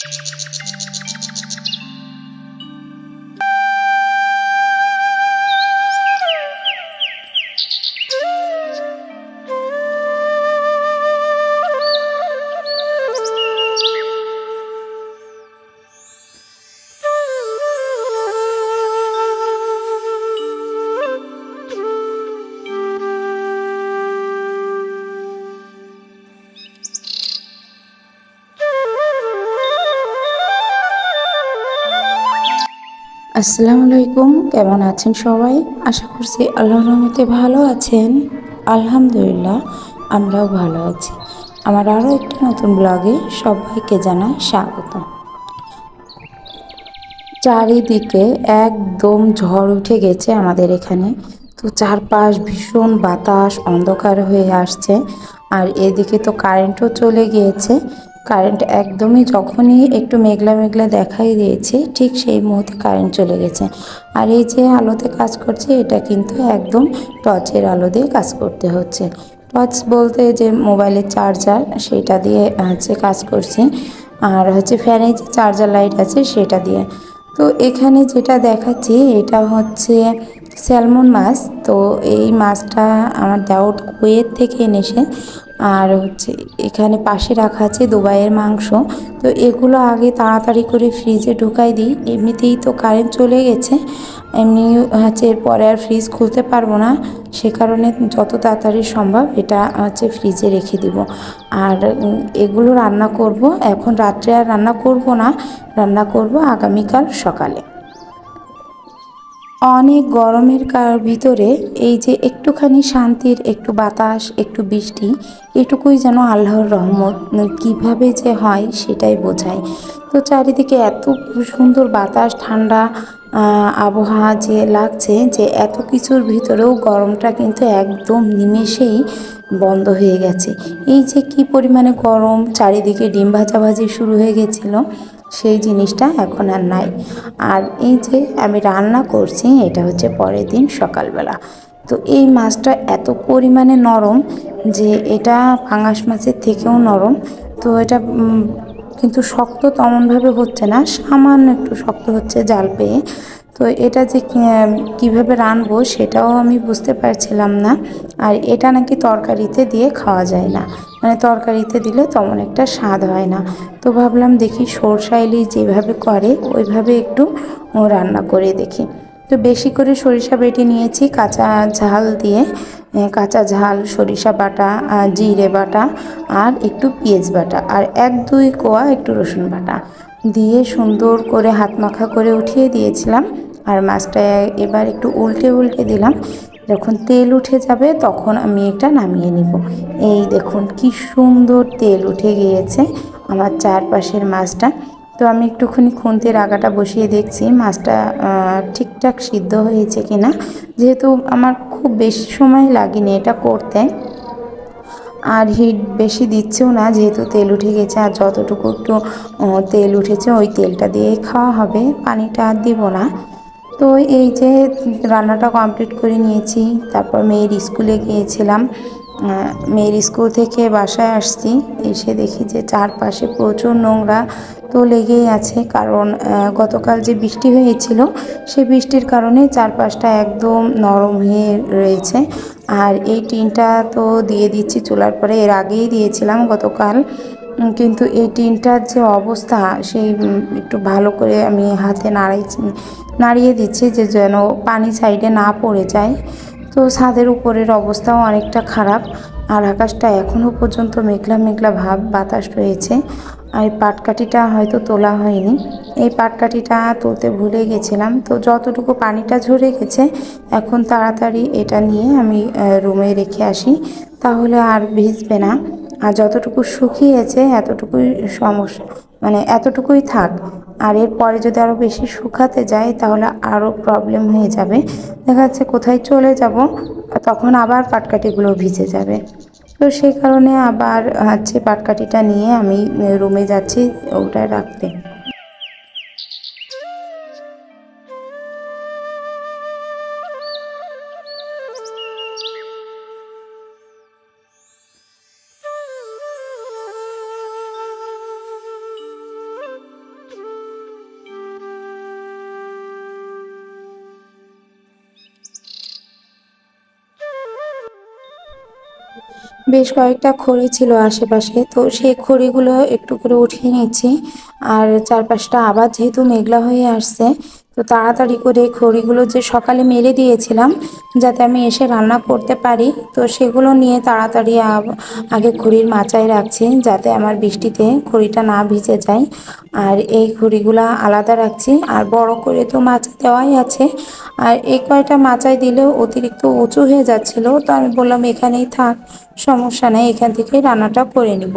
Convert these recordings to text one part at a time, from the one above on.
うん。আসসালামু আলাইকুম, কেমন আছেন সবাই? আশা করছি আল্লাহ রহমতে ভালো আছেন। আলহামদুলিল্লাহ, আমরাও ভালো আছি। আমার আরও একটা নতুন ব্লগে সবাইকে জানাই স্বাগত। চারিদিকে একদম ঝড় উঠে গেছে আমাদের এখানে। তো চারপাশ ভীষণ বাতাস, অন্ধকার হয়ে আসছে। আর এদিকে তো কারেন্টও চলে গিয়েছে। কারেন্ট একদমই যখনই একটু মেঘলা মেঘলা দেখাই দিয়েছে, ঠিক সেই মুহূর্তে কারেন্ট চলে গেছে। আর এই যে আলোতে কাজ করছে, এটা কিন্তু একদম টর্চের আলো দিয়ে কাজ করতে হচ্ছে। টর্চ বলতে যে মোবাইলের চার্জার সেটা দিয়ে হচ্ছে কাজ করছি। আর হচ্ছে ফ্যানে যে চার্জার লাইট আছে, সেটা দিয়ে। তো এখানে যেটা দেখাচ্ছি, এটা হচ্ছে স্যালমন মাছ, তো এই মাছটা আমার দেওর কুয়েত থেকে এনেছে। আর হচ্ছে এখানে পাশে রাখা আছে দুবাইয়ের মাংস। তো এগুলো আগে তাড়াতাড়ি করে ফ্রিজে ঢুকাই দিই। এমনিতেই তো কারেন্ট চলে গেছে। এমনি হচ্ছে এরপরে আর ফ্রিজ খুলতে পারব না। সে কারণে যত তাড়াতাড়ি সম্ভব এটা হচ্ছে ফ্রিজে রেখে দিব। আর এগুলো রান্না করব। এখন রাত্রে আর রান্না করব না। রান্না করব আগামীকাল সকালে। অনেক গরমের কার ভিতরে এই যে একটুখানি শান্তির একটু বাতাস, একটু বৃষ্টি, এটুকুই যেন আল্লাহর রহমত। কীভাবে যে হয় সেটাই বোঝায়। তো চারিদিকে এত সুন্দর বাতাস, ঠান্ডা আবহাওয়া যে লাগছে যে এত কিছুর ভিতরেও গরমটা কিন্তু একদম নিমেষেই বন্ধ হয়ে গেছে। এই যে কি পরিমাণে গরম, চারিদিকে ডিম ভাজাভাজি শুরু হয়ে গেছিল। সেই জিনিসটা এখন আর নাই। আর এই যে আমি রান্না করছি, এটা হচ্ছে পরের দিন সকালবেলা। তো এই মাছটা এত পরিমাণে নরম যে এটা পাঙাশ মাছের থেকেও নরম। তো এটা কিন্তু শক্ত তেমনভাবে হচ্ছে না, সামান্য একটু শক্ত হচ্ছে জাল পেয়ে। তো এটা যে কীভাবে রানবো সেটাও আমি বুঝতে পারছিলাম না। আর এটা নাকি তরকারিতে দিয়ে খাওয়া যায় না। মানে তরকারিতে দিলে তেমন একটা স্বাদ হয় না। তো ভাবলাম দেখি সরষা ইলিশ যেভাবে করে, ওইভাবে একটু রান্না করে দেখি। তো বেশি করে সরিষা বেটে নিয়েছি, কাঁচা ঝাল দিয়ে কাঁচা ঝাল, সরিষা বাটা জিরে বাটা আর একটু পেঁয়াজ বাটা আর এক দুই কোয়া একটু রসুন বাটা। দিয়ে সুন্দর করে হাত মাখা করে উঠিয়ে দিয়েছিলাম আর মাছটা এবার একটু উল্টে উল্টে দিলাম। যখন তেল উঠে যাবে তখন আমি এটা নামিয়ে নিব। এই দেখুন কি সুন্দর তেল উঠে গিয়েছে আমার চারপাশের মাছটা। তো আমি একটুখানি খুন্তির আগাটা বসিয়ে দেখছি মাছটা ঠিকঠাক সিদ্ধ হয়েছে কিনা। যেহেতু আমার খুব বেশি সময় লাগেনি এটা করতে। আর হিট বেশি দিচ্ছেও না যেহেতু তেল উঠে গেছে আর যতটুকু একটু তেল উঠেছে ওই তেলটা দিয়েই খাওয়া হবে। পানিটা আর দিব না। তো এই যে রান্নাটা কমপ্লিট করে নিয়েছি, তারপর মেয়ের স্কুলে গিয়েছিলাম। মেয়ের স্কুল থেকে বাসায় আসছি, এসে দেখি যে চারপাশে প্রচুর নোংরা তো লেগেই আছে। কারণ গতকাল যে বৃষ্টি হয়েছিল সেই বৃষ্টির কারণে চারপাশটা একদম নরম হয়ে রয়েছে। আর এই টিনটা তো দিয়ে দিচ্ছি চুলার পরে, এর আগেই দিয়েছিলাম গতকাল। কিন্তু এই টিনটার যে অবস্থা সেই একটু ভালো করে আমি হাতে নাড়াই, নাড়িয়ে দিচ্ছি যে যেন পানি সাইডে না পড়ে যায়। তো ছাদের উপরের অবস্থাও অনেকটা খারাপ। আর আকাশটা এখনও পর্যন্ত মেঘলা মেঘলা ভাব, বাতাস রয়েছে। আর এই পাটকাঠিটা হয়তো তোলা হয়নি। এই পাটকাঠিটা তুলতে ভুলে গেছিলাম। তো যতটুকু পানিটা ঝরে গেছে, এখন তাড়াতাড়ি এটা নিয়ে আমি রুমে রেখে আসি। তাহলে আর ভিজবে না। আর যতটুকু শুকিয়েছে, এতটুকুই সমস্যা। মানে এতটুকুই থাক। আর এরপরে যদি আরও বেশি শুকাতে যাই তাহলে আরও প্রবলেম হয়ে যাবে। দেখা যাচ্ছে কোথায় চলে যাব, তখন আবার পাটকাঠিগুলো ভিজে যাবে। তো সেই কারণে আবার হচ্ছে পাটকাঠিটা নিয়ে আমি রুমে যাচ্ছি ওটা রাখতে। বেশ কয়েকটা খড়ি ছিল আশেপাশে। তো সেই খড়িগুলো একটু করে উঠিয়ে নিচ্ছি। আর চারপাশটা আবার যেহেতু মেঘলা হয়ে আসছে, তো তাড়াতাড়ি করে খড়িগুলো যে সকালে মেলে দিয়েছিলাম যাতে আমি এসে রান্না করতে পারি। তো সেগুলো নিয়ে তাড়াতাড়ি আগে খড়ির মাচায় রাখছি, যাতে আমার বৃষ্টিতে খড়িটা না ভিজে যায়। আর এই খড়িগুলো আলাদা রাখছি, আর বড় করে তো মাচা দেওয়াই আছে। আর এই কয়টা মাচায় দিলেও অতিরিক্ত উঁচু হয়ে যাচ্ছিল, তো আমি বললাম, এখানেই থাক, সমস্যা নেই, এখান থেকেই রান্নাটা করে নিব।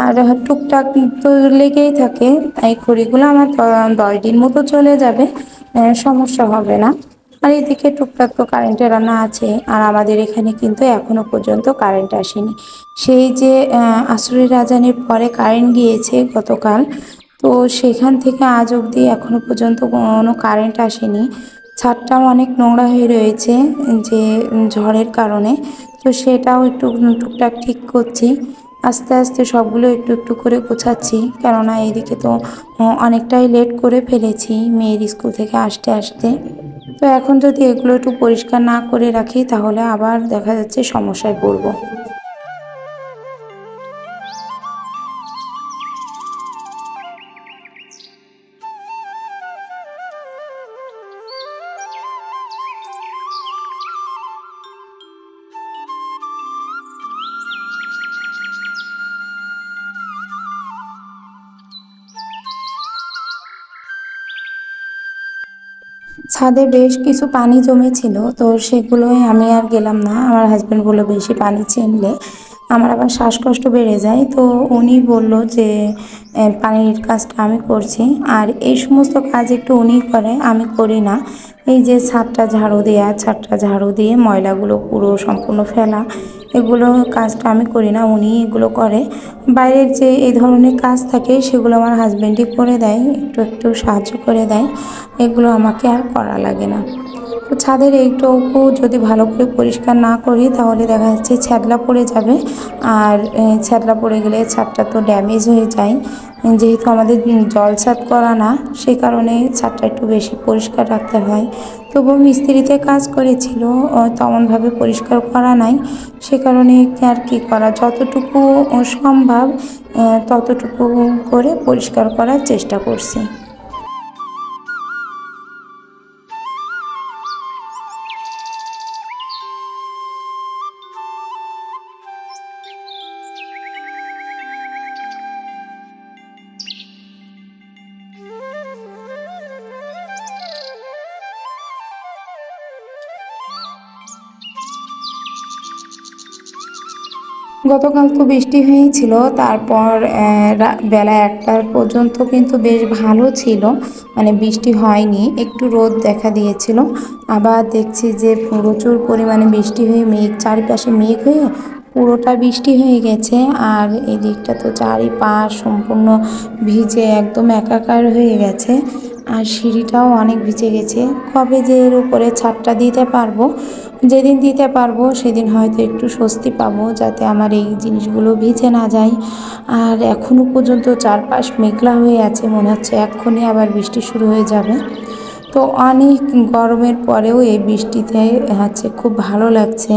আর টুকটাক তো লেগেই থাকে এই খড়িগুলো আমার দশ দিন মতো চলে যাবে সমস্যা হবে না। আর এদিকে টুকটাক তো কারেন্টের রান্না আছে, আর আমাদের এখানে কিন্তু এখনও পর্যন্ত কারেন্ট আসেনি। সেই যে আসরের রাজানের পরে কারেন্ট গিয়েছে গতকাল, তো সেখান থেকে আজ অবধি এখনও পর্যন্ত কোনো কারেন্ট আসেনি। ছাদটাও অনেক নোংরা হয়ে রয়েছে যে ঝড়ের কারণে, তো সেটাও একটু টুকটাক ঠিক করছি। আস্তে আস্তে সবগুলো একটু একটু করে গোছাচ্ছি। কেননা এইদিকে তো অনেকটাই লেট করে ফেলেছি মেয়ের স্কুল থেকে আসতে আসতে। তো এখন যদি এগুলো একটু পরিষ্কার না করে রাখি, তাহলে আবার দেখা যাচ্ছে সমস্যায় পড়ব। ছাদে বেশ কিছু পানি জমেছিল, তো সেগুলোই আমি আর গেলাম না। আমার হাজব্যান্ড বলল, বেশি পানি চিনলে আমার আবার শ্বাসকষ্ট বেড়ে যায়। তো উনি বলল যে পানির কাজটা আমি করছি। আর এই সমস্ত কাজ একটু উনি করে, আমি করি না। এই যে ছাদটা ঝাড়ু দেওয়া ছাদটা ঝাড়ু দিয়ে ময়লাগুলো পুরো সম্পূর্ণ ফেলা এগুলো কাজটা আমি করি না, উনি এগুলো করে। বাইরের যে এই ধরনের কাজ থাকে, সেগুলো আমার হাজব্যান্ডই করে দেয়, একটু একটু সাহায্য করে দেয়। এগুলো আমাকে আর করা লাগে না। ছাদের এইটুকু যদি ভালো করে পরিষ্কার না করি, তাহলে দেখা যাচ্ছে ছ্যাদলা পড়ে যাবে। আর ছ্যাদলা পড়ে গেলে ছাদটা তো ড্যামেজ হয়ে যায়। যেহেতু আমাদের জল ছাদ করা না, সে কারণে ছাদটা একটু বেশি পরিষ্কার রাখতে হয়। তবুও মিস্ত্রিতে কাজ করেছিল তেমনভাবে পরিষ্কার করা নাই। সে কারণে আর কি করা, যতটুকু সম্ভব ততটুকু করে পরিষ্কার করার চেষ্টা করছি। গতকাল তো বৃষ্টি হয়েছিল তারপর বেলা একটার পর্যন্ত কিন্তু বেশ ভালো ছিল মানে বৃষ্টি হয়নি, একটু রোদ দেখা দিয়েছিল, আবার দেখছি যে প্রচুর পরিমাণে বৃষ্টি হয়ে মেঘ, চারিপাশে মেঘ হয়ে পুরোটা বৃষ্টি হয়ে গেছে, আর এই দিকটা তো চারিপাশ সম্পূর্ণ ভিজে একদম একাকার হয়ে গেছে আর সিঁড়িটাও অনেক ভিজে গেছে। কবে যে এর উপরে ছাদটা দিতে পারব, যেদিন দিতে পারব সেদিন হয়তো একটু স্বস্তি পাবো যাতে আমার এই জিনিসগুলো ভিজে না যায়। আর এখনও পর্যন্ত চারপাশ মেঘলা হয়ে আছে, মনে হচ্ছে এক্ষুনি আবার বৃষ্টি শুরু হয়ে যাবে। তো অনেক গরমের পরেও এই বৃষ্টিতে হচ্ছে খুব ভালো লাগছে।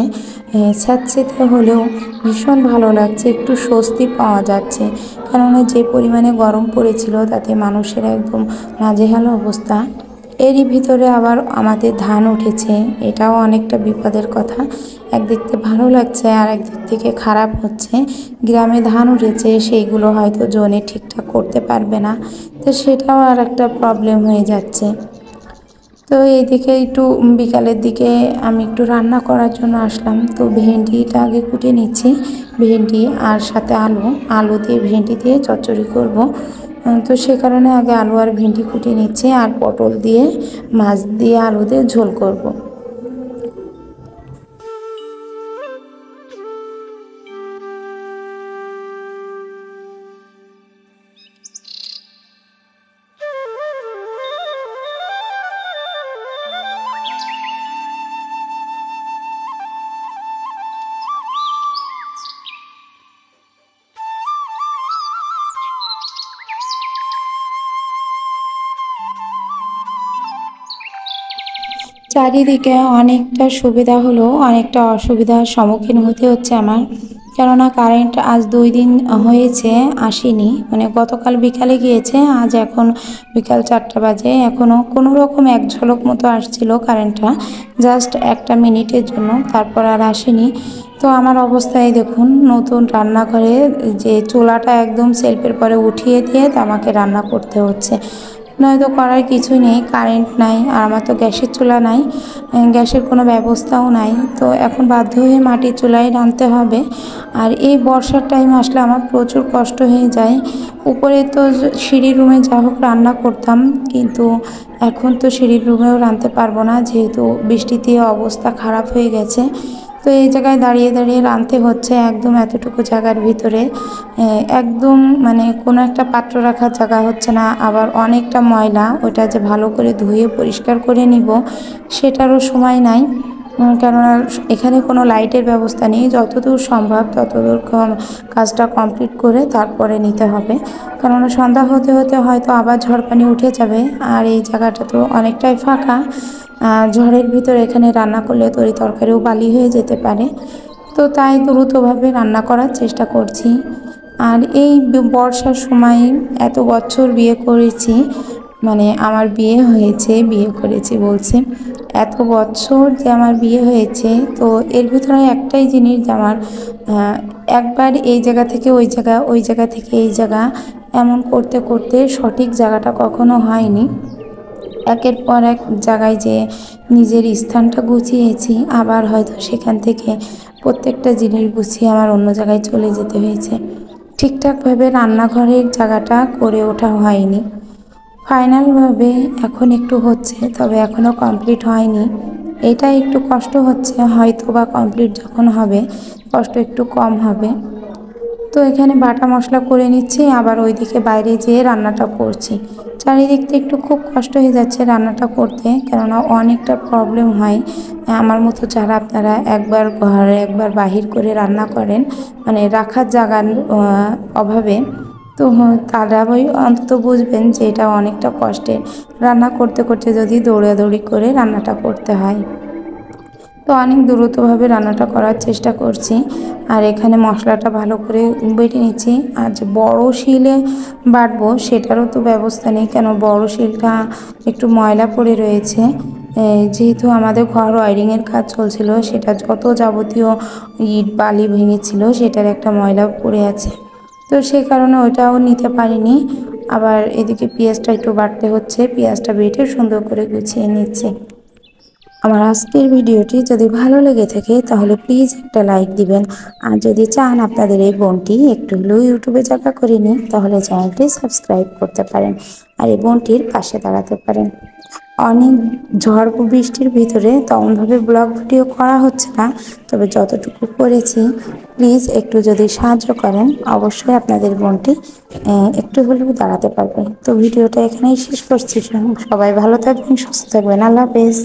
এ, স্যাঁতসেঁতে হলেও ভীষণ ভালো লাগছে একটু স্বস্তি পাওয়া যাচ্ছে। কেননা যে পরিমাণে গরম পড়েছিল তাতে মানুষের একদম নাজেহাল অবস্থা। এরই ভিতরে আবার আমাদের ধান উঠেছে এটাও অনেকটা বিপদের কথা। একদিক থেকে ভালো লাগছে আর একদিক থেকে খারাপ হচ্ছে। গ্রামে ধান উঠেছে সেইগুলো হয়তো জনে ঠিকঠাক করতে পারবে না। তো সেটাও আর একটা প্রবলেম হয়ে যাচ্ছে। তো এইদিকে একটু বিকালের দিকে আমি একটু রান্না করার জন্য আসলাম। তো ভেন্ডিটা আগে কুটে নিচ্ছি। ভেন্ডি আর সাথে আলু। আলু দিয়ে ভেন্ডি দিয়ে চচ্চড়ি করব। তো সে কারণে আগে আলু আর ভেন্ডি কুটে নিচ্ছি আর পটল দিয়ে, মাছ দিয়ে, আলু দিয়ে ঝোল করব। চারিদিকে অনেকটা সুবিধা হলো, অনেকটা অসুবিধার সম্মুখীন হতে হচ্ছে আমার। কেননা কারেন্ট আজ দুই দিন হয়েছে, আসেনি। মানে গতকাল বিকালে গিয়েছে, আজ এখন বিকাল চারটা বাজে। এখনও কোনো রকম এক ঝলক মতো আসছিল কারেন্টটা জাস্ট একটা মিনিটের জন্য, তারপর আর আসেনি। তো আমার অবস্থায় দেখুন, নতুন রান্নাঘরে যে চুলাটা একদম সেলফের পরে উঠিয়ে দিয়ে আমাকে রান্না করতে হচ্ছে। নয়তো করার কিছুই নেই কারেন্ট নাই, আর আমার তো গ্যাসের চুলা নাই গ্যাসের কোনো ব্যবস্থাও নাই। তো এখন বাধ্য হয়ে মাটির চুলায় রাঁধতে হবে। আর এই বর্ষার টাইম আসলে আমার প্রচুর কষ্ট হয়ে যায়। উপরে তো সিঁড়ির রুমে যা হোক রান্না করতাম, কিন্তু এখন তো সিঁড়ির রুমেও রাঁধতে পারব না, যেহেতু বৃষ্টিতে অবস্থা খারাপ হয়ে গেছে। তো এই জায়গায় দাঁড়িয়ে দাঁড়িয়ে রাঁধতে হচ্ছে একদম এতটুকু জায়গার ভিতরে। একদম মানে কোনো একটা পাত্র রাখার জায়গা হচ্ছে না, আবার অনেকটা ময়লা, ওটা যে ভালো করে ধুয়ে পরিষ্কার করে নিব, সেটারও সময় নাই। কেননা এখানে কোনো লাইটের ব্যবস্থা নেই। যতদূর সম্ভব ততদূর কাজটা কমপ্লিট করে তারপরে নিতে হবে। কেননা সন্ধ্যা হতে হতে হয়তো আবার ঝড় পানি উঠে যাবে। আর এই জায়গাটা তো অনেকটাই ফাঁকা। ঝড়ের ভিতরে এখানে রান্না করলে তরি তরকারিও বালি হয়ে যেতে পারে। তো তাই দ্রুতভাবে রান্না করার চেষ্টা করছি। আর এই বর্ষার সময় এত বছর বিয়ে করেছি মানে আমার বিয়ে হয়েছে, বিয়ে করেছি বলছে। এত বছর যে আমার বিয়ে হয়েছে, তো এর ভিতরে একটাই জিনিস যে আমার একবার এই জায়গা থেকে ওই জায়গা ওই জায়গা থেকে এই জায়গা, এমন করতে করতে সঠিক জায়গাটা কখনো হয়নি। একের পর এক জায়গায় যে নিজের স্থানটা গুছিয়েছি, আবার হয়তো সেখান থেকে প্রত্যেকটা জিনিস গুছিয়ে আমার অন্য জায়গায় চলে যেতে হয়েছে। ঠিকঠাকভাবে রান্নাঘরের জায়গাটা করে ওঠা হয়নি। ফাইনালভাবে এখন একটু হচ্ছে, তবে এখনও কমপ্লিট হয়নি। এটা একটু কষ্ট হচ্ছে হয়তো বা কমপ্লিট যখন হবে, কষ্ট একটু কম হবে। তো এখানে বাটা মশলা করে নিচ্ছি, আবার ওইদিকে বাইরে যেয়ে রান্নাটা করছি। চারিদিক থেকে একটু খুব কষ্ট হয়ে যাচ্ছে রান্নাটা করতে, কেননা অনেকটা প্রবলেম হয়। আমার মতো যারা আপনারা একবার ঘরে একবার বাহির করে রান্না করেন মানে রাখার জায়গার অভাবে তো তারা ওই অন্তত বুঝবেন যে এটা অনেকটা কষ্টের রান্না করতে করতে যদি দৌড়াদৌড়ি করে রান্নাটা করতে হয়। তো অনেক দ্রুতভাবে রান্নাটা করার চেষ্টা করছি। আর এখানে মশলাটা ভালো করে বেটে নিচ্ছি। আর যে বড়ো শিলে বাটবো সেটারও তো ব্যবস্থা নেই, কেন বড়ো শিলটা একটু ময়লা পড়ে রয়েছে। যেহেতু আমাদের ঘর ওয়ারিংয়ের কাজ চলছিল, সেটা যত যাবতীয় ইট বালি ভেঙেছিল, সেটার একটা ময়লা পড়ে আছে। তো সেই কারণে ওইটাও নিতে পারিনি। আবার এদিকে পেঁয়াজটা একটু বাড়তে হচ্ছে, পেঁয়াজটা বেটে সুন্দর করে গুছিয়ে নিচ্ছে। আমার আজকের ভিডিওটি যদি ভালো লেগে থাকে, তাহলে প্লিজ একটা লাইক দিবেন। আর যদি চান আপনাদের এই বোনটি একটু হলেও ইউটিউবে জায়গা করে নিন তাহলে চ্যানেলটি সাবস্ক্রাইব করতে পারেন। আর এই বোনটির পাশে দাঁড়াতে পারেন। অনেক ঝড় বৃষ্টির ভিতরে তেমনভাবে ব্লগ ভিডিও করা হচ্ছে না, তবে যতটুকু করেছি প্লিজ একটু যদি সাহায্য করেন, অবশ্যই আপনাদের বোনটি একটু হলেও দাঁড়াতে পারবে। তো ভিডিওটা এখানেই শেষ করছি, সবাই ভালো থাকবেন, সুস্থ থাকবেন, আল্লাহ হাফেজ।